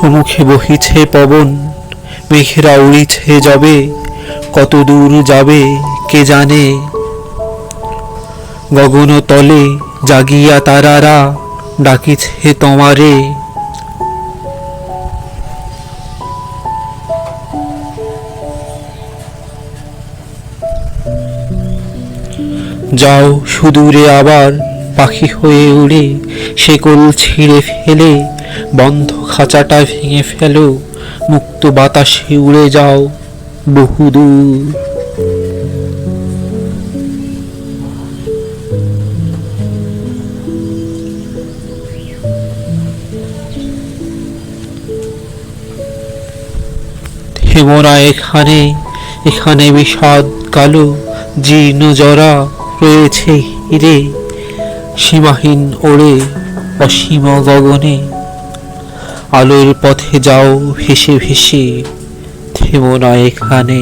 সমুখে বহিছে পবন, মেঘেরা উড়িছে যাবে, কত দূর যাবে কে জানে? গগন তলে জাগিয়া তারারা ডাকিছে তোমারে। যাও সুদূরে আবার পাখি হয়ে উড়ে সে শেকল ছিঁড়ে ফেলে বন্ধ খাঁচাটা ভেঙে ফেলো, মুক্ত বাতাসে উড়ে যাও বহুদূর। থেমরা এখানে এখানে বিষাদ কালো, জীর্ণ জরা রয়েছে হিরে, সীমাহীন ওড়ে অসীম গগনে। আলোর পথে যাও ভেসে ভেসে থেমো না এখানে।